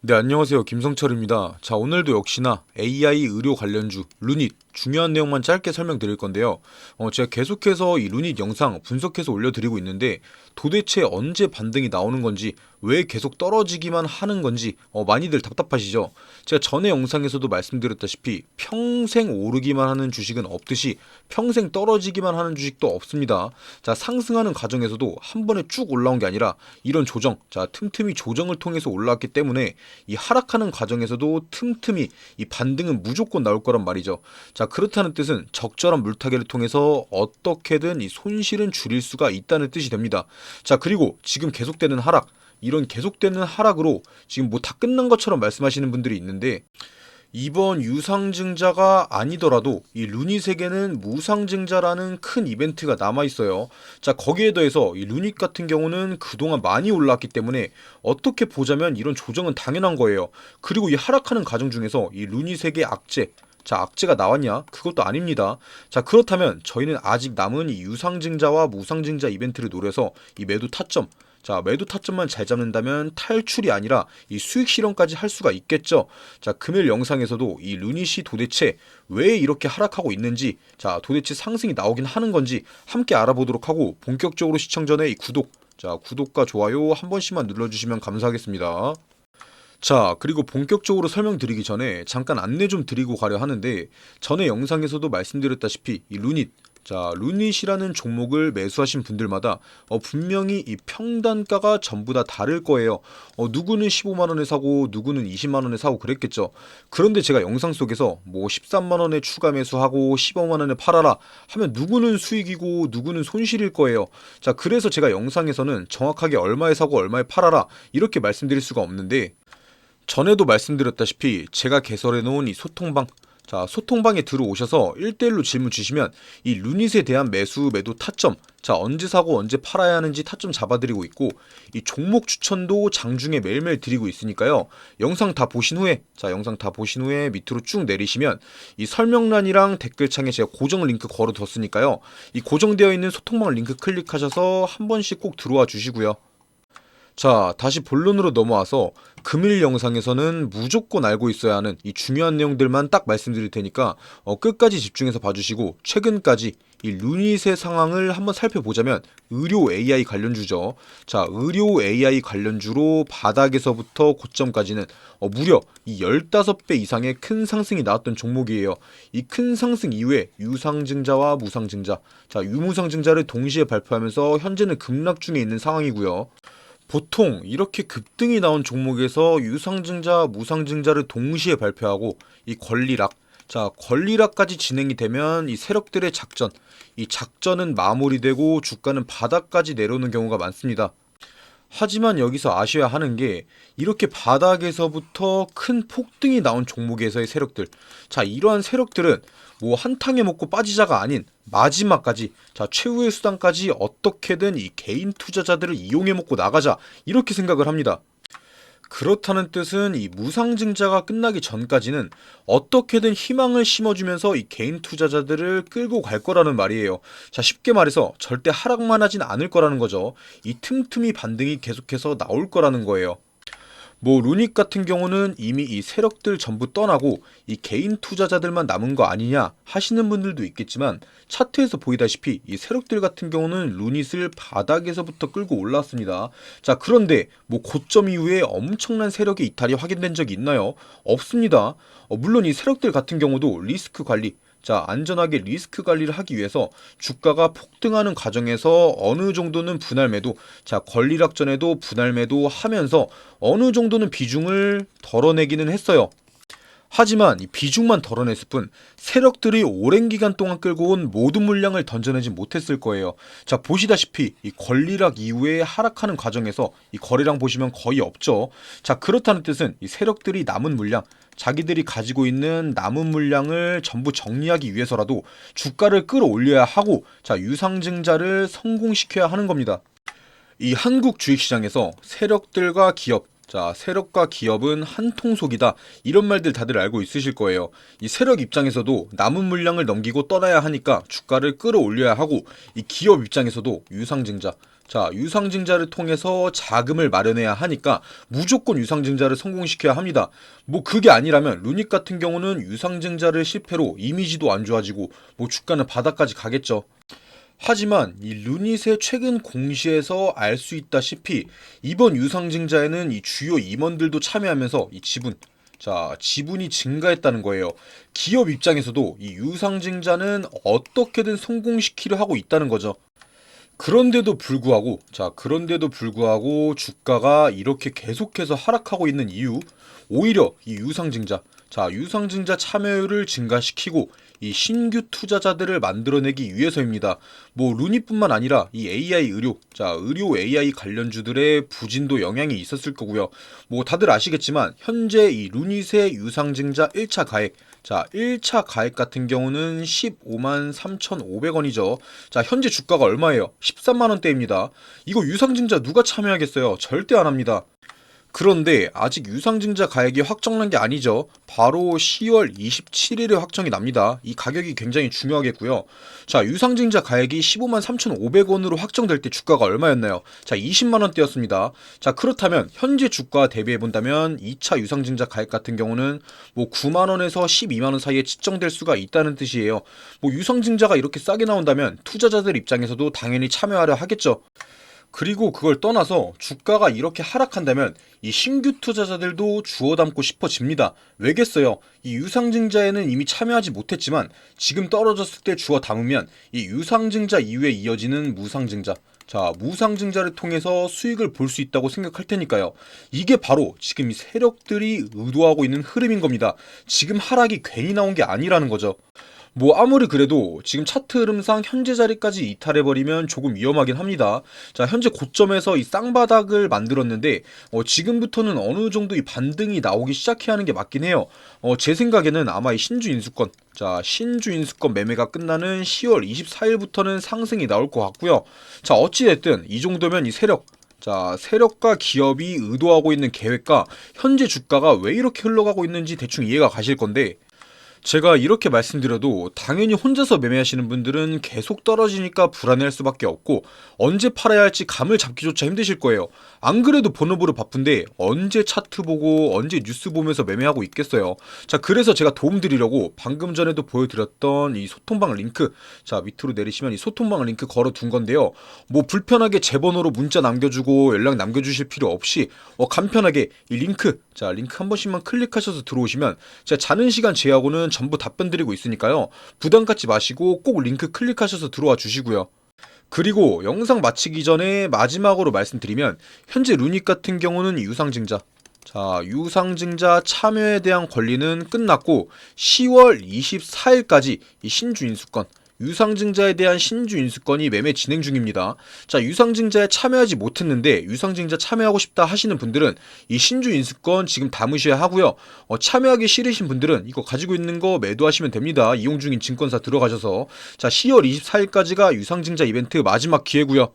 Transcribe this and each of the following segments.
네, 안녕하세요. 김성철입니다. 자, 오늘도 역시나 AI 의료 관련주, 루닛, 중요한 내용만 짧게 설명드릴 건데요. 어, 제가 계속해서 이 루닛 영상 분석해서 올려드리고 있는데 도대체 언제 반등이 나오는 건지, 왜 계속 떨어지기만 하는 건지 어, 많이들 답답하시죠? 제가 전에 영상에서도 말씀드렸다시피 평생 오르기만 하는 주식은 없듯이 평생 떨어지기만 하는 주식도 없습니다. 자, 상승하는 과정에서도 한 번에 쭉 올라온 게 아니라 이런 조정, 자, 틈틈이 조정을 통해서 올라왔기 때문에 이 하락하는 과정에서도 틈틈이 이 반등은 무조건 나올 거란 말이죠. 자, 그렇다는 뜻은 적절한 물타기를 통해서 어떻게든 이 손실은 줄일 수가 있다는 뜻이 됩니다. 자, 그리고 지금 계속되는 하락, 이런 계속되는 하락으로 지금 뭐 다 끝난 것처럼 말씀하시는 분들이 있는데 이번 유상증자가 아니더라도 이 루닛에게는 무상증자라는 큰 이벤트가 남아 있어요. 자 거기에 더해서 이 루닛 같은 경우는 그동안 많이 올랐기 때문에 어떻게 보자면 이런 조정은 당연한 거예요. 그리고 이 하락하는 과정 중에서 이 루닛에게 악재 자, 악재가 나왔냐? 그것도 아닙니다. 자, 그렇다면 저희는 아직 남은 이 유상증자와 무상증자 이벤트를 노려서 이 매도 타점, 자, 매도 타점만 잘 잡는다면 탈출이 아니라 이 수익 실현까지 할 수가 있겠죠. 자, 금일 영상에서도 이 루닛이 도대체 왜 이렇게 하락하고 있는지, 자, 도대체 상승이 나오긴 하는 건지 함께 알아보도록 하고 본격적으로 시청 전에 이 구독, 자, 구독과 좋아요 한 번씩만 눌러주시면 감사하겠습니다. 자, 그리고 본격적으로 설명드리기 전에 잠깐 안내 좀 드리고 가려 하는데 전에 영상에서도 말씀드렸다시피 이 루닛 자, 루닛이라는 종목을 매수하신 분들마다 어, 분명히 이 평단가가 전부 다 다를 거예요. 어, 누구는 15만 원에 사고 누구는 20만 원에 사고 그랬겠죠. 그런데 제가 영상 속에서 뭐 13만 원에 추가 매수하고 15만 원에 팔아라 하면 누구는 수익이고 누구는 손실일 거예요. 자, 그래서 제가 영상에서는 정확하게 얼마에 사고 얼마에 팔아라 이렇게 말씀드릴 수가 없는데 전에도 말씀드렸다시피 제가 개설해 놓은 이 소통방 자 소통방에 들어오셔서 1대1로 질문 주시면 이 루닛에 대한 매수 매도 타점 자 언제 사고 언제 팔아야 하는지 타점 잡아드리고 있고 이 종목 추천도 장중에 매일매일 드리고 있으니까요. 영상 다 보신 후에 자 영상 다 보신 후에 밑으로 쭉 내리시면 이 설명란이랑 댓글창에 제가 고정 링크 걸어뒀으니까요. 이 고정되어 있는 소통방 링크 클릭하셔서 한 번씩 꼭 들어와 주시고요 자, 다시 본론으로 넘어와서 금일 영상에서는 무조건 알고 있어야 하는 이 중요한 내용들만 딱 말씀드릴 테니까 어, 끝까지 집중해서 봐주시고 최근까지 이 루닛의 상황을 한번 살펴보자면 의료 AI 관련주죠. 자, 의료 AI 관련주로 바닥에서부터 고점까지는 어, 무려 이 15배 이상의 큰 상승이 나왔던 종목이에요. 이 큰 상승 이후에 유상증자와 무상증자, 자, 유무상증자를 동시에 발표하면서 현재는 급락 중에 있는 상황이고요. 보통 이렇게 급등이 나온 종목에서 유상증자, 무상증자를 동시에 발표하고 이 권리락, 자 권리락까지 진행이 되면 이 세력들의 작전, 이 작전은 마무리되고 주가는 바닥까지 내려오는 경우가 많습니다. 하지만 여기서 아셔야 하는 게 이렇게 바닥에서부터 큰 폭등이 나온 종목에서의 세력들. 자, 이러한 세력들은 뭐 한탕에 먹고 빠지자가 아닌 마지막까지 자, 최후의 수단까지 어떻게든 이 개인 투자자들을 이용해 먹고 나가자. 이렇게 생각을 합니다. 그렇다는 뜻은 이 무상증자가 끝나기 전까지는 어떻게든 희망을 심어주면서 이 개인 투자자들을 끌고 갈 거라는 말이에요. 자, 쉽게 말해서 절대 하락만 하진 않을 거라는 거죠. 이 틈틈이 반등이 계속해서 나올 거라는 거예요. 뭐 루닉 같은 경우는 이미 이 세력들 전부 떠나고 이 개인 투자자들만 남은 거 아니냐 하시는 분들도 있겠지만 차트에서 보이다시피 이 세력들 같은 경우는 루닛을 바닥에서부터 끌고 올랐습니다. 자 그런데 뭐 고점 이후에 엄청난 세력의 이탈이 확인된 적이 있나요? 없습니다. 어, 물론 이 세력들 같은 경우도 리스크 관리 자, 안전하게 리스크 관리를 하기 위해서 주가가 폭등하는 과정에서 어느 정도는 분할 매도, 자, 권리락 전에도 분할 매도 하면서 어느 정도는 비중을 덜어내기는 했어요. 하지만 이 비중만 덜어냈을 뿐 세력들이 오랜 기간 동안 끌고 온 모든 물량을 던져내지 못했을 거예요. 자 보시다시피 이 권리락 이후에 하락하는 과정에서 이 거래량 보시면 거의 없죠. 자 그렇다는 뜻은 이 세력들이 남은 물량 자기들이 가지고 있는 남은 물량을 전부 정리하기 위해서라도 주가를 끌어올려야 하고 자 유상증자를 성공시켜야 하는 겁니다. 이 한국 주식시장에서 세력들과 기업 자, 세력과 기업은 한 통속이다. 이런 말들 다들 알고 있으실 거예요. 이 세력 입장에서도 남은 물량을 넘기고 떠나야 하니까 주가를 끌어올려야 하고 이 기업 입장에서도 유상증자. 자, 유상증자를 통해서 자금을 마련해야 하니까 무조건 유상증자를 성공시켜야 합니다. 뭐 그게 아니라면 루닉 같은 경우는 유상증자를 실패로 이미지도 안 좋아지고 뭐 주가는 바닥까지 가겠죠. 하지만 이 루닛의 최근 공시에서 알 수 있다시피 이번 유상증자에는 이 주요 임원들도 참여하면서 이 지분 자 지분이 증가했다는 거예요. 기업 입장에서도 이 유상증자는 어떻게든 성공시키려 하고 있다는 거죠. 그런데도 불구하고 자 그런데도 불구하고 주가가 이렇게 계속해서 하락하고 있는 이유 오히려 이 유상증자 자 유상증자 참여율을 증가시키고 이 신규 투자자들을 만들어내기 위해서입니다. 뭐 루니뿐만 아니라 이 AI 의료, 자 의료 AI 관련주들의 부진도 영향이 있었을 거고요. 뭐 다들 아시겠지만 현재 이 루닛의 유상증자 1차 가액, 자 1차 가액 같은 경우는 15만 3,500원이죠. 자 현재 주가가 얼마예요? 13만 원대입니다. 이거 유상증자 누가 참여하겠어요? 절대 안 합니다. 그런데 아직 유상증자 가액이 확정난 게 아니죠. 바로 10월 27일에 확정이 납니다. 이 가격이 굉장히 중요하겠고요. 자, 유상증자 가액이 15만 3,500원으로 확정될 때 주가가 얼마였나요? 자, 20만 원대였습니다. 자, 그렇다면 현재 주가 대비해 본다면 2차 유상증자 가액 같은 경우는 뭐 9만 원에서 12만 원 사이에 측정될 수가 있다는 뜻이에요. 뭐 유상증자가 이렇게 싸게 나온다면 투자자들 입장에서도 당연히 참여하려 하겠죠. 그리고 그걸 떠나서 주가가 이렇게 하락한다면 이 신규 투자자들도 주워 담고 싶어집니다. 왜겠어요? 이 유상증자에는 이미 참여하지 못했지만 지금 떨어졌을 때 주워 담으면 이 유상증자 이후에 이어지는 무상증자. 자, 무상증자를 통해서 수익을 볼 수 있다고 생각할 테니까요. 이게 바로 지금 이 세력들이 의도하고 있는 흐름인 겁니다. 지금 하락이 괜히 나온 게 아니라는 거죠. 뭐 아무리 그래도 지금 차트 흐름상 현재 자리까지 이탈해버리면 조금 위험하긴 합니다. 자 현재 고점에서 이 쌍바닥을 만들었는데 어, 지금부터는 어느 정도 이 반등이 나오기 시작해야 하는 게 맞긴 해요. 어, 제 생각에는 아마 이 신주 인수권 자 신주 인수권 매매가 끝나는 10월 24일부터는 상승이 나올 것 같고요. 자 어찌됐든 이 정도면 이 세력 자, 세력과 기업이 의도하고 있는 계획과 현재 주가가 왜 이렇게 흘러가고 있는지 대충 이해가 가실 건데 제가 이렇게 말씀드려도 당연히 혼자서 매매하시는 분들은 계속 떨어지니까 불안해할 수밖에 없고 언제 팔아야 할지 감을 잡기조차 힘드실 거예요. 안 그래도 본업으로 바쁜데 언제 차트 보고 언제 뉴스 보면서 매매하고 있겠어요. 자, 그래서 제가 도움 드리려고 방금 전에도 보여드렸던 이 소통방 링크 자, 밑으로 내리시면 이 소통방 링크 걸어 둔 건데요. 뭐 불편하게 제 번호로 문자 남겨주고 연락 남겨주실 필요 없이 어, 간편하게 이 링크 자, 링크 한 번씩만 클릭하셔서 들어오시면 제가 자는 시간 제하고는 전부 답변 드리고 있으니까요. 부담 갖지 마시고 꼭 링크 클릭하셔서 들어와 주시고요. 그리고 영상 마치기 전에 마지막으로 말씀드리면 현재 루닉 같은 경우는 유상증자 자, 유상증자 참여에 대한 권리는 끝났고 10월 24일까지 이 신주 인수권 유상증자에 대한 신주 인수권이 매매 진행 중입니다. 자, 유상증자에 참여하지 못했는데 유상증자 참여하고 싶다 하시는 분들은 이 신주 인수권 지금 담으셔야 하고요. 어, 참여하기 싫으신 분들은 이거 가지고 있는 거 매도하시면 됩니다. 이용 중인 증권사 들어가셔서 자, 10월 24일까지가 유상증자 이벤트 마지막 기회고요.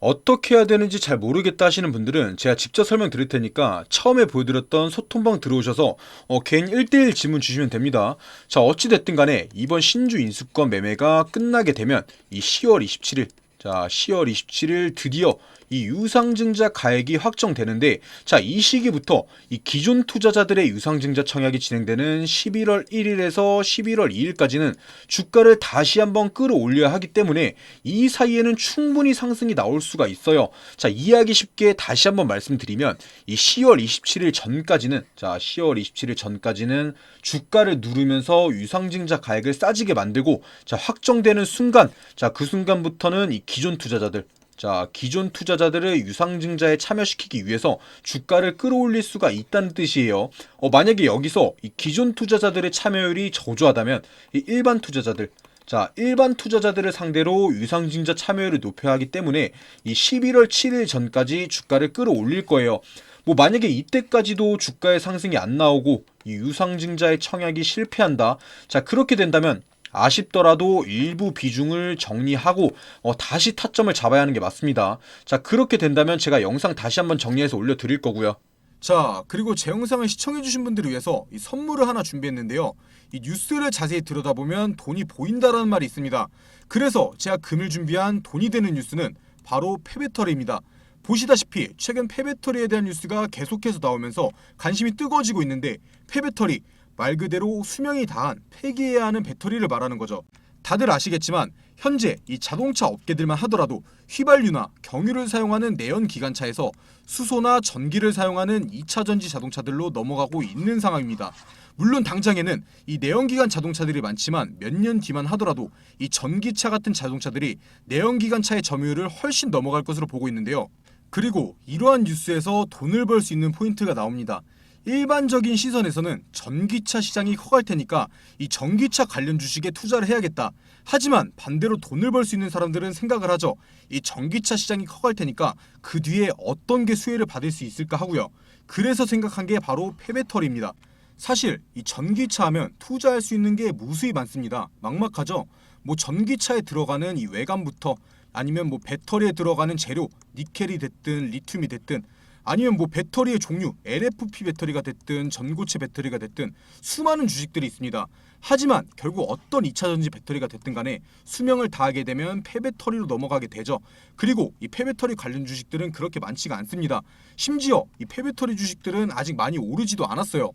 어떻게 해야 되는지 잘 모르겠다 하시는 분들은 제가 직접 설명 드릴 테니까 처음에 보여드렸던 소통방 들어오셔서 어, 개인 1대1 질문 주시면 됩니다. 자, 어찌됐든 간에 이번 신주 인수권 매매가 끝나게 되면 이 10월 27일 자, 10월 27일 드디어 이 유상증자 가액이 확정되는데 자, 이 시기부터 이 기존 투자자들의 유상증자 청약이 진행되는 11월 1일에서 11월 2일까지는 주가를 다시 한번 끌어올려야 하기 때문에 이 사이에는 충분히 상승이 나올 수가 있어요. 자, 이해하기 쉽게 다시 한번 말씀드리면 이 10월 27일 전까지는 자, 10월 27일 전까지는 주가를 누르면서 유상증자 가액을 싸지게 만들고 자, 확정되는 순간 자, 그 순간부터는 이 기존 투자자들 자, 기존 투자자들을 유상증자에 참여시키기 위해서 주가를 끌어올릴 수가 있다는 뜻이에요. 어, 만약에 여기서 이 기존 투자자들의 참여율이 저조하다면 이 일반 투자자들 자, 일반 투자자들을 상대로 유상증자 참여율을 높여야 하기 때문에 이 11월 7일 전까지 주가를 끌어올릴 거예요. 뭐 만약에 이때까지도 주가의 상승이 안 나오고 이 유상증자의 청약이 실패한다. 자, 그렇게 된다면 아쉽더라도 일부 비중을 정리하고 어, 다시 타점을 잡아야 하는 게 맞습니다. 자 그렇게 된다면 제가 영상 다시 한번 정리해서 올려드릴 거고요. 자, 그리고 제 영상을 시청해주신 분들을 위해서 이 선물을 하나 준비했는데요. 이 뉴스를 자세히 들여다보면 돈이 보인다라는 말이 있습니다. 그래서 제가 금일 준비한 돈이 되는 뉴스는 바로 폐배터리입니다. 보시다시피 최근 폐배터리에 대한 뉴스가 계속해서 나오면서 관심이 뜨거워지고 있는데 폐배터리 말 그대로 수명이 다한 폐기해야 하는 배터리를 말하는 거죠. 다들 아시겠지만 현재 이 자동차 업계들만 하더라도 휘발유나 경유를 사용하는 내연 기관차에서 수소나 전기를 사용하는 2차 전지 자동차들로 넘어가고 있는 상황입니다. 물론 당장에는 이 내연기관 자동차들이 많지만 몇 년 뒤만 하더라도 이 전기차 같은 자동차들이 내연기관차의 점유율을 훨씬 넘어갈 것으로 보고 있는데요. 그리고 이러한 뉴스에서 돈을 벌 수 있는 포인트가 나옵니다. 일반적인 시선에서는 전기차 시장이 커갈 테니까 이 전기차 관련 주식에 투자를 해야겠다. 하지만 반대로 돈을 벌 수 있는 사람들은 생각을 하죠. 이 전기차 시장이 커갈 테니까 그 뒤에 어떤 게 수혜를 받을 수 있을까 하고요. 그래서 생각한 게 바로 폐배터리입니다. 사실 이 전기차 하면 투자할 수 있는 게 무수히 많습니다. 막막하죠. 뭐 전기차에 들어가는 이 외관부터 아니면 뭐 배터리에 들어가는 재료 니켈이 됐든 리튬이 됐든 아니면 뭐 배터리의 종류 LFP 배터리가 됐든 전고체 배터리가 됐든 수많은 주식들이 있습니다. 하지만 결국 어떤 2차 전지 배터리가 됐든 간에 수명을 다하게 되면 폐배터리로 넘어가게 되죠. 그리고 이 폐배터리 관련 주식들은 그렇게 많지가 않습니다. 심지어 이 폐배터리 주식들은 아직 많이 오르지도 않았어요.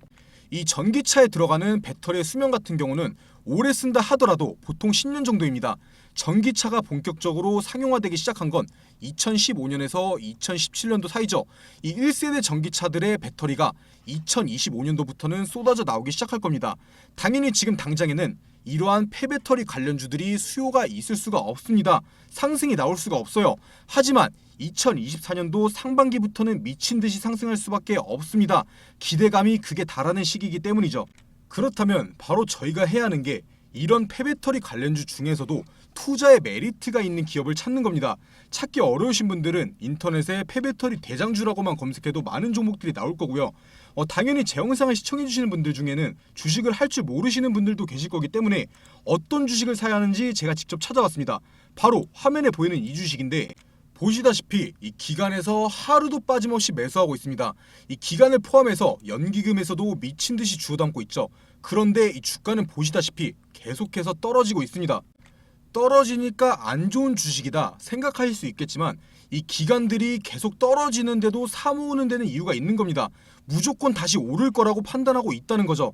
이 전기차에 들어가는 배터리의 수명 같은 경우는 오래 쓴다 하더라도 보통 10년 정도입니다. 전기차가 본격적으로 상용화되기 시작한 건 2015년에서 2017년도 사이죠. 이 1세대 전기차들의 배터리가 2025년도부터는 쏟아져 나오기 시작할 겁니다. 당연히 지금 당장에는 이러한 폐배터리 관련주들이 수요가 있을 수가 없습니다. 상승이 나올 수가 없어요. 하지만 2024년도 상반기부터는 미친 듯이 상승할 수밖에 없습니다. 기대감이 극에 달하는 시기이기 때문이죠. 그렇다면 바로 저희가 해야 하는 게 이런 폐배터리 관련주 중에서도 투자의 메리트가 있는 기업을 찾는 겁니다. 찾기 어려우신 분들은 인터넷에 폐배터리 대장주라고만 검색해도 많은 종목들이 나올 거고요. 어, 당연히 제 영상을 시청해주시는 분들 중에는 주식을 할 줄 모르시는 분들도 계실 거기 때문에 어떤 주식을 사야 하는지 제가 직접 찾아왔습니다. 바로 화면에 보이는 이 주식인데 보시다시피 이 기간에서 하루도 빠짐없이 매수하고 있습니다. 이 기간을 포함해서 연기금에서도 미친 듯이 주워 담고 있죠. 그런데 이 주가는 보시다시피 계속해서 떨어지고 있습니다. 떨어지니까 안 좋은 주식이다 생각하실 수 있겠지만 이 기관들이 계속 떨어지는데도 사모으는 데는 이유가 있는 겁니다. 무조건 다시 오를 거라고 판단하고 있다는 거죠.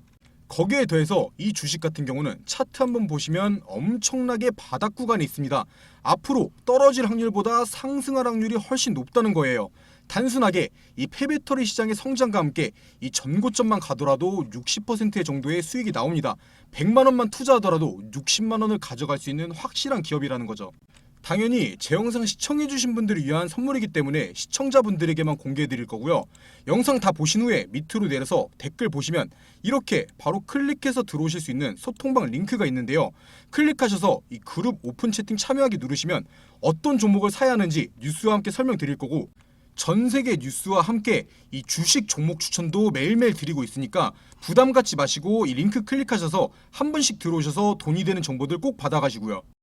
거기에 더해서 이 주식 같은 경우는 차트 한번 보시면 엄청나게 바닥 구간이 있습니다. 앞으로 떨어질 확률보다 상승할 확률이 훨씬 높다는 거예요. 단순하게 이 폐배터리 시장의 성장과 함께 이 전고점만 가더라도 60%의 정도의 수익이 나옵니다. 100만 원만 투자하더라도 60만 원을 가져갈 수 있는 확실한 기업이라는 거죠. 당연히 제 영상 시청해주신 분들을 위한 선물이기 때문에 시청자분들에게만 공개해드릴 거고요. 영상 다 보신 후에 밑으로 내려서 댓글 보시면 이렇게 바로 클릭해서 들어오실 수 있는 소통방 링크가 있는데요. 클릭하셔서 이 그룹 오픈 채팅 참여하기 누르시면 어떤 종목을 사야 하는지 뉴스와 함께 설명드릴 거고 전 세계 뉴스와 함께 이 주식 종목 추천도 매일매일 드리고 있으니까 부담 갖지 마시고 이 링크 클릭하셔서 한 번씩 들어오셔서 돈이 되는 정보들 꼭 받아가시고요.